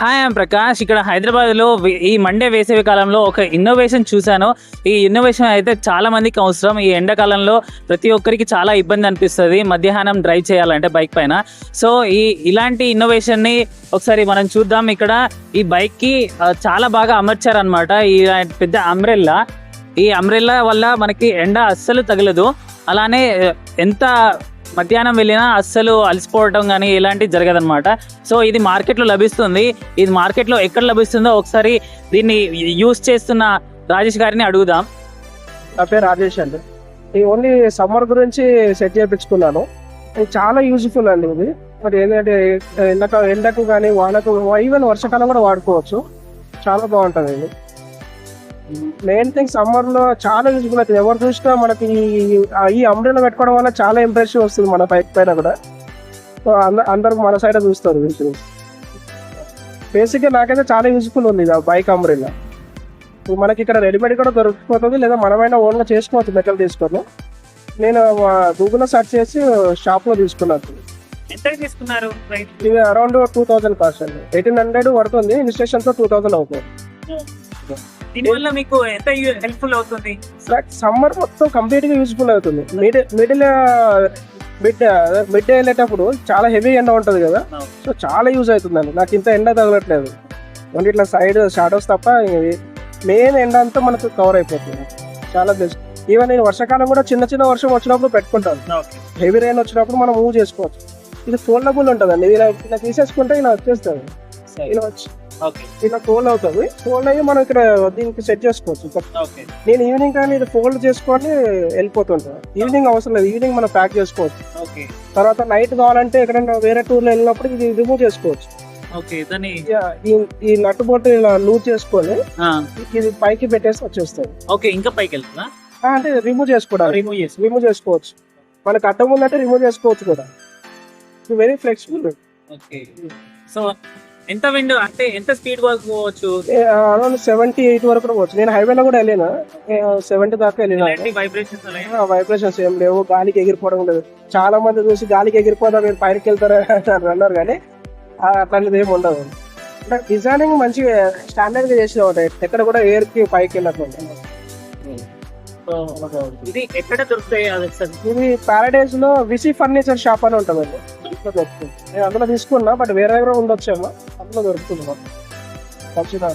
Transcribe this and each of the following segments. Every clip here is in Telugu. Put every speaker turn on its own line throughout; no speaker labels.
హాయ్ ఐమ్ ప్రకాష్ ఇక్కడ హైదరాబాద్లో ఈ మండే వేసవి కాలంలో ఒక ఇన్నోవేషన్ చూశాను. ఈ ఇన్నోవేషన్ అయితే చాలా మందికి అవసరం. ఈ ఎండాకాలంలో ప్రతి ఒక్కరికి చాలా ఇబ్బంది అనిపిస్తుంది. మధ్యాహ్నం డ్రైవ్ చేయాలంటే బైక్ పైన. సో ఈ ఇలాంటి ఇన్నోవేషన్ని ఒకసారి మనం చూద్దాం. ఇక్కడ ఈ బైక్కి చాలా బాగా అమర్చారనమాట ఈ పెద్ద అంబ్రెల్లా ఈ అంబ్రెల్లా వల్ల మనకి ఎండ అస్సలు తగలదు. అలానే ఎంత మధ్యాహ్నం వెళ్ళినా అస్సలు అలసిపోవటం కానీ ఇలాంటివి జరగదనమాట సో ఇది మార్కెట్లో లభిస్తుంది. ఇది మార్కెట్లో ఎక్కడ లభిస్తుందో ఒకసారి దీన్ని యూస్ చేస్తున్న రాజేష్ గారిని అడుగుదాం.
నా పేరు రాజేష్ అండి. ఇది ఓన్లీ సమ్మర్ గురించి సెట్ చేయించుకున్నాను. ఇది చాలా యూజ్ఫుల్ అండి ఇది. మరి ఏంటంటే ఎండక ఎండకు కానీ వానకు ఈవెన్ వర్షాకాలం కూడా వాడుకోవచ్చు. చాలా బాగుంటుంది ఇది. మెయిన్ థింగ్ సమ్మర్లో చాలా యూజ్ఫుల్ అవుతుంది ఎవరు చూసినా మనకి ఈ- ఈ అంబ్రెలా పెట్టుకోవడం వల్ల చాలా ఇంప్రెషన్ వస్తుంది మన బైక్ పైన కూడా. సో అంద- అందరూ మన సైడ్ చూస్తారు వీటిని బేసిక్గా నాకైతే చాలా యూజ్ఫుల్ ఉంది ఇది బైక్ అంబ్రెలా ఇప్పుడు మనకి ఇక్కడ రెడీమేడ్ కూడా దొరికిపోతుంది లేదా మనమైనా ఓన్గా చేసుకోవచ్చు మెటల్ తీసుకొని. నేను గూగుల్లో సెర్చ్ చేసి షాప్లో తీసుకున్నాను.
ఎంత తీసుకున్నారు
ఇవి అరౌండ్ టూ థౌసండ్ కాస్ట్ అండి. ఎయిటీన్ హండ్రెడ్ పడుతుంది ఇన్స్టేషన్తో టూ థౌసండ్ అవుతుంది.
దీనివల్ల మీకు ఎంత హెల్ప్ఫుల్ అవుతుంది?
సమ్మర్ మొత్తం కంప్లీట్గా యూజ్ఫుల్ అవుతుంది. మిడ్ మిడిల్ మిడ్ మిడ్ వెళ్ళేటప్పుడు చాలా హెవీ ఎండ ఉంటుంది కదా. సో చాలా యూజ్ అవుతుందండి. నాకు ఇంత ఎండ తగలట్లేదు. ఓన్లీ ఇట్లా సైడ్ షాడోస్ తప్ప మెయిన్ ఎండ అంతా మనకు కవర్ అయిపోతుంది. చాలా బెస్ట్ ఈవెన్ నేను వర్షాకాలం కూడా చిన్న చిన్న వర్షం వచ్చినప్పుడు పెట్టుకుంటాను. హెవీ రైన్ వచ్చినప్పుడు మనం మూవ్ చేసుకోవచ్చు. ఇది ఫోల్డబుల్ ఉంటుందండి. ఇలా ఇలా తీసేసుకుంటే ఇలా వచ్చేస్తుంది. ఇలా వచ్చి
ఓకే.
ఇలా ఫోల్డ్ అవుతుంది. ఫోల్డ్ అయ్యి మనం ఇక్కడ దీనికి సెట్ చేసుకోవచ్చు. నేను ఈవినింగ్ కానీ ఇది ఫోల్డ్ చేసుకొని వెళ్ళిపోతుంటాను ఈవినింగ్ అవసరం లేదు. ఈవినింగ్ మనం ప్యాక్ చేసుకోవచ్చు. తర్వాత నైట్ కావాలంటే ఎక్కడైనా వేరే టూర్లో వెళ్ళినప్పుడు ఇది రిమూవ్ చేసుకోవచ్చు. ఈ- ఈ నట్టు బొట్టు ఇలా లూజ్ చేసుకొని ఇది పైకి పెట్టేసి వచ్చేస్తుంది.
ఓకే ఇంకా పైకి వెళ్తుందా?
అంటే రిమూవ్ చేసుకోవడానికి.
రిమూవ్ చేసి.
రిమూవ్ చేసుకోవచ్చు. మనకు అడ్డం ఉందంటే రిమూవ్ చేసుకోవచ్చు కూడా వెరీ ఫ్లెక్సిబుల్
ఓకే. సో ఎంత విండ్ అంటే ఎంత స్పీడ్ వరకు పోవచ్చు?
అరౌండ్ సెవెంటీ ఎయిట్ వరకు కూడా పోవచ్చు. నేను హైవేలో కూడా వెళ్ళిన. సెవెంటీ దాకా వెళ్ళిన.
వైబ్రేషన్స్
వైబ్రేషన్స్ ఏం లేవు. గాలికి ఎగిరిపోవడం లేదు చాలా మంది చూసి గాలికి ఎగిరిపోదా మీరు పైకి వెళ్తారా అంటారు అన్నారు కానీ అట్లాంటిది ఏమి ఉండదు. అంటే డిజైనింగ్ మంచిగా స్టాండర్డ్గా చేసిన ఎక్కడ కూడా ఎయిర్కి పైకి వెళ్ళకుండా
ఇది ఎక్కడ దొరుకుతాయి
ఇది పారాడైజ్లో విసి ఫర్నిచర్ షాప్ అని ఉంటుందండి. అందులో దొరుకుతుంది. నేను అందులో తీసుకున్నా బట్ వేరే కూడా ఉండొచ్చేమో. అందులో దొరుకుతుంది మాకు. మంచిగా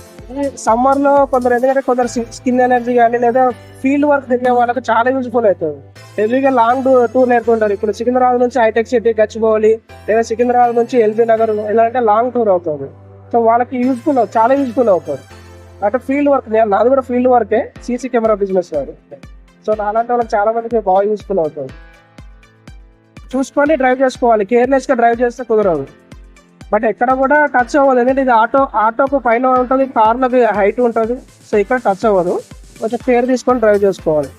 సమ్మర్లో కొందరు ఎందుకంటే కొందరు స్కిన్ ఎనర్జీ కానీ లేదా ఫీల్డ్ వర్క్ తిరిగే వాళ్ళకి చాలా యూజ్ఫుల్ అవుతుంది. హెవీగా లాంగ్ టూర్ నేర్పుకుంటారు ఇప్పుడు సికింద్రాబాద్ నుంచి హైటెక్ సిటీ గచ్చిబౌలి లేదా సికింద్రాబాద్ నుంచి ఎల్బీ నగర్ ఎలా అంటే లాంగ్ టూర్ అవుతుంది. సో వాళ్ళకి యూజ్ఫుల్ చాలా యూజ్ఫుల్ అవుతుంది. అంటే ఫీల్డ్ వర్క్ నాది కూడా ఫీల్డ్ వర్కే సీసీ కెమెరా బిజినెస్ వాడు సో నాలాంటి వాళ్ళకి చాలా మందికి బాగా యూస్ఫుల్ అవుతుంది. చూసుకొని డ్రైవ్ చేసుకోవాలి. కేర్లెస్గా డ్రైవ్ చేస్తే కుదరదు. బట్ ఎక్కడ కూడా టచ్ అవ్వదు. ఎందుకంటే ఇది ఆటో ఆటోకు పైన ఉంటుంది కార్లకు హైట్ ఉంటుంది. సో ఇక్కడ టచ్ అవ్వదు. కొంచెం కేర్ తీసుకొని డ్రైవ్ చేసుకోవాలి.